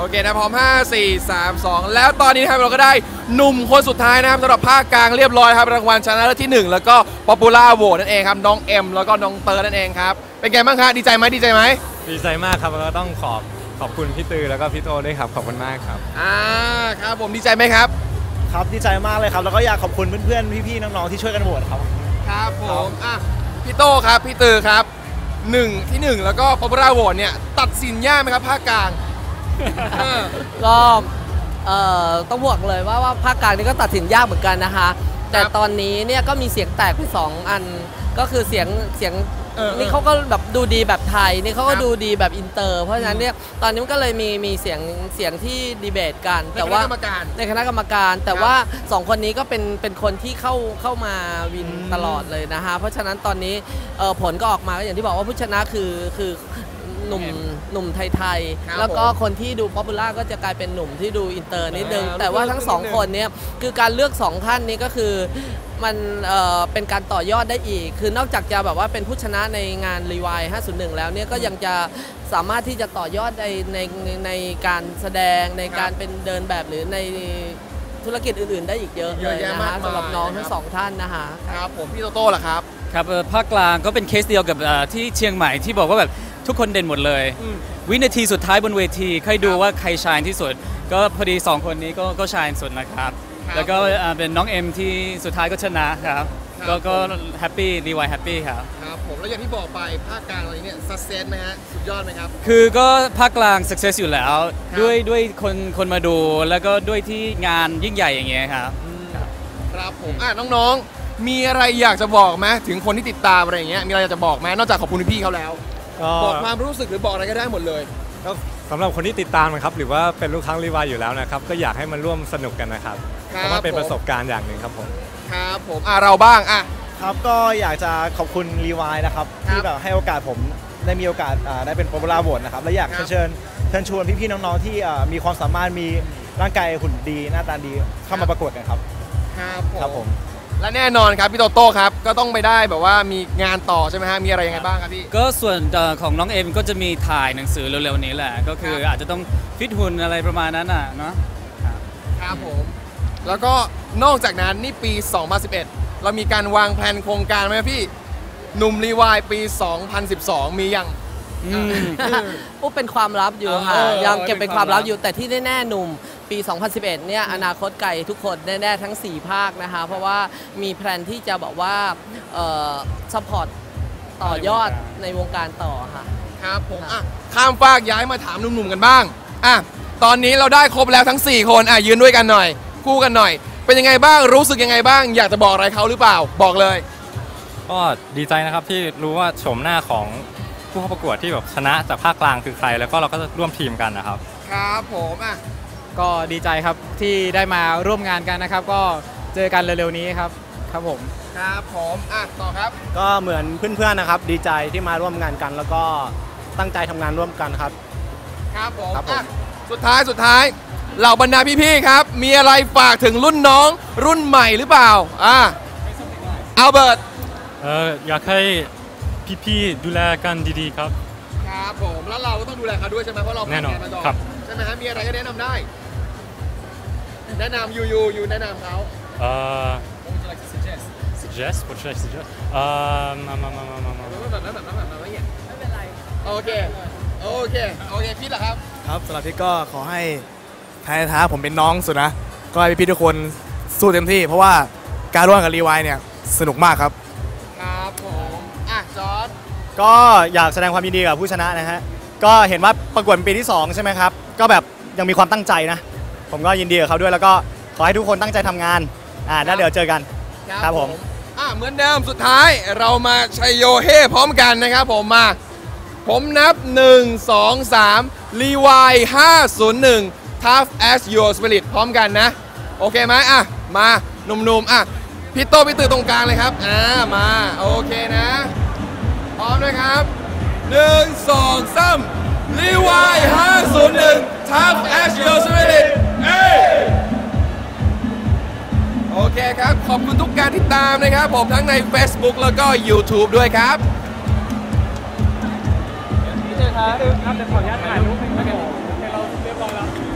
โอเคนะพร้อม 5 4 3 2 แล้วตอนนี้นะครับเราก็ได้หนุ่มคนสุดท้ายนะครับสำหรับภาคกลางเรียบร้อยครับรางวัลชนะเลิศที่ 1 แล้วก็ป๊อปปูล่าโหวตนั่นเองครับน้องเอ็มแล้วก็น้องเติร์ดนั่นเองครับเป็นไงบ้างคะดีใจไหมดีใจไหมดีใจมากครับแล้วก็ต้องขอบขอบคุณพี่ตือแล้วก็พี่โตด้วยครับขอบคุณมากครับอ่าครับผมดีใจไหมครับ ครับดีใจมากเลยครับ แล้วก็อยากขอบคุณเพื่อนๆพี่ๆน้องๆที่ช่วยกันโหวตครับ ครับผมอะพี่โต้ครับพี่ตือครับหนึ่งที่หนึ่งแล้วก็ป๊อปปูล่าโหวตเนี่ยตัดสินยากไหมครับภาคกลางเออ ก็เอ่อต้องบอกเลยว่าว่าภาคกลางนี่ก็ตัดสินยากเหมือนกันนะคะ แต่ตอนนี้เนี่ยก็มีเสียงแตกไปสองอัน ก็คือเสียงเสียงเออเออนี่เขาก็แบบดูดีแบบไทยนี่เขาคก็รับดูดีแบบอินเตอร์ เพราะฉะนั้นเนี่ยตอนนี้มันก็เลยมีมีเสียงเสียงที่ดีเบตกันในแต่คณะว่ากรรมการในคณะกรรมการ แต่ครับว่าสองคนนี้ก็เป็นเป็นคนที่เข้าเข้ามาวินอืมตลอดเลยนะคะเพราะฉะนั้นตอนนี้เอ่อผลก็ออกมาก็อย่างที่บอกว่าผู้ชนะคือคือ หนุ่มหนุ่มไทยครับๆ แล้วก็ผมคนที่ดูป๊อปปูล่าก็จะกลายเป็นหนุ่มที่ดูอินเตอร์นิดนึง อ่าแต่ว่าทั้งสองนิดนึงคนเนี่ยคือการเลือกสองท่านนี้ก็คือมันเอ่อเป็นการต่อยอดได้อีก คือนอกจากจะแบบว่าเป็นผู้ชนะในงานรีวาย501 แล้วเนี่ยก็ยังจะสามารถที่จะต่อยอดในในในการแสดงในการเป็นเดินแบบหรือในธุรกิจอื่น ๆ ได้อีกเยอะเยเลอะยแยะนะมากคะมายสำหรับน้องนะครับทั้งสองท่านนะคะ ครับผมพี่โตโต้ล่ะครับ ครับเอ่อภาคกลางก็เป็นเคสเดียวกับเอ่อที่เชียงใหม่ที่บอกว่าแบบ ทุกคนเด่นหมดเลยอืมวินาทีสุดท้ายบนเวทีค่อยดูครับว่าใครชายที่สุด ก็พอดี 2 คนนี้ก็ก็ชายสุดนะครับครับแล้วก็เอ่อเป็นน้องเอ็มที่สุดท้ายก็ชนะครับครับก็ก็ผมแฮปปี้ดีวายแฮปปี้ครับครับผมแล้วอย่างที่บอกไปภาคกลางอะไรเนี่ยสักเซนไหมฮะสุดยอดไหมครับ คือก็ภาคกลาง success อยู่แล้วครับด้วยด้วยคนคนมาดูแล้วก็ด้วยที่งานยิ่งใหญ่อย่างเงี้ยครับครับครับผมอะน้องๆมีอะไรอยากจะบอกไหมถึงคนที่ติดตามอะไรอย่างเงี้ยมีอะไรอยากจะบอกไหมนอกจากขอบคุณพี่ๆเขาแล้ว ก็บอกความรู้สึกหรือบอกอะไรก็ได้หมดเลยก็สำหรับคนที่ติดตามนะครับหรือว่าเป็นลูกค้ารีวายอยู่แล้วนะครับก็อยากให้มันร่วมสนุกกันนะครับครับ เพราะว่าเป็นผมประสบการณ์อย่างหนึ่งครับผม ครับผมอะเราบ้างอะ ครับก็อยากจะขอบคุณรีวายนะครับครับที่แบบให้โอกาสผมได้มีโอกาสอ่าได้เป็น popular vote นะครับและอยากครับ เชิญเชิญชวนพี่ๆน้องๆที่อ่ามีความสามารถมีร่างกายหุ่นดีหน้าตาดีเข้ามาประกวดกันครับ ครับครับผม และแน่นอนครับพี่โตโต้ครับก็ต้องไปได้แบบว่ามีงานต่อใช่ไหมฮะมีอะไรยังไงบ้างครับพี่ ก็ส่วนเอ่อของน้องเอ็มก็จะมีถ่ายหนังสือเร็วๆนี้แหละ ก็คือครับอาจจะต้องฟิตหุ่นอะไรประมาณนั้นอะเนาะครับผม แล้วก็นอกจากนั้นนี่ปี 2011 เรามีการวางแผนโครงการไหมครับพี่หนุ่มรีวายปี 2012 มียัง อืมปุ๊บเป็นความลับอยู่ค่ะเออยังเก็บเป็นความลับเป็นความลับอยู่แต่ที่แน่ๆหนุ่ม ปี 2011 เนี่ยอนาคตไกลทุกคนแน่ๆทั้ง 4 ภาคนะคะ เพราะว่ามีแพลนที่จะบอกว่าเอ่อซัพพอร์ตต่อยอดในวงการต่อค่ะ ครับผมอะข้ามฟากย้ายมาถามหนุ่มๆกันบ้างอะตอนนี้เราได้ครบแล้วทั้ง 4 คนอะยืนด้วยกันหน่อย คู่กันหน่อย เป็นยังไงบ้างรู้สึกยังไงบ้าง อยากจะบอกอะไรเขาหรือเปล่าบอกเลย ก็ดีใจนะครับที่รู้ว่าโฉมหน้าของผู้เข้าประกวดที่แบบชนะจากภาคกลางคือใคร แล้วก็เราก็จะร่วมทีมกันนะครับ ครับผมอะ ก็ดีใจครับที่ได้มาร่วมงานกันนะครับ ก็เจอกันเร็วๆนี้ครับครับผมครับผมอะต่อครับ ก็เหมือนเพื่อนๆนะครับ ดีใจที่มาร่วมงานกัน แล้วก็ตั้งใจทำงานร่วมกันครับ ครับผมครับผม อะสุดท้ายสุดท้ายเหล่าบรรดาพี่ๆครับ มีอะไรฝากถึงรุ่นน้องรุ่นใหม่หรือเปล่าอะอัลเบิร์ตเอออยากให้พี่ๆดูแลกันดีๆครับ ครับผมแล้วเราก็ต้องดูแลเขาด้วยใช่ไหมเพราะเราผ่าแน่นอนงามาก่อนครับ ใช่ไหมฮะมีอะไรก็แนะนำได้ แนะนำยูยูยูแนะนำเขาเอ่อ suggest what should I suggest เอ่อมามามามามามาแบบนั้นแบบนั้นแบบนั้นแบบนั้นไม่เป็นไรโอเค โอเค โอเค พี่เหรอครับ ครับสำหรับพี่ก็ขอให้แพ้ท้าผมเป็นน้องสุดนะ ก็ให้พี่ๆทุกคนสู้เต็มที่ เพราะว่าการร่วมกับรีวายเนี่ยสนุกมากครับ ครับผม อะ จอร์ดก็อยากแสดงความยินดีกับผู้ชนะนะฮะ ก็เห็นว่าประกวดเป็นปีที่ 2 ใช่ไหมครับ ก็แบบยังมีความตั้งใจนะ ผมก็ยินดีกับเขาด้วยแล้วก็ขอให้ทุกคนตั้งใจทำงานอ่าแล้วเดี๋ยวเจอกันครับผม อะเหมือนเดิมสุดท้ายเรามาชัยโยเฮพร้อมกันนะครับผมมา ผมนับ 1 2 3 รีวาย501 Tough as your spirit พร้อมกันนะ โอเคไหมอะ มาหนุ่มๆ อะ พี่โตพี่ตือตรงกลางเลยครับ อ่า มา โอเคนะ พร้อมนะครับ 1 2 3 รีวาย501 Tough as your spirit เคครับ ขอบคุณทุกการติดตามนะครับ ผมทั้งใน Facebook แล้วก็ YouTube ด้วยครับพี่เจครับครับขออนุญาตถ่ายรูปให้เราเรียบร้อยแล้ว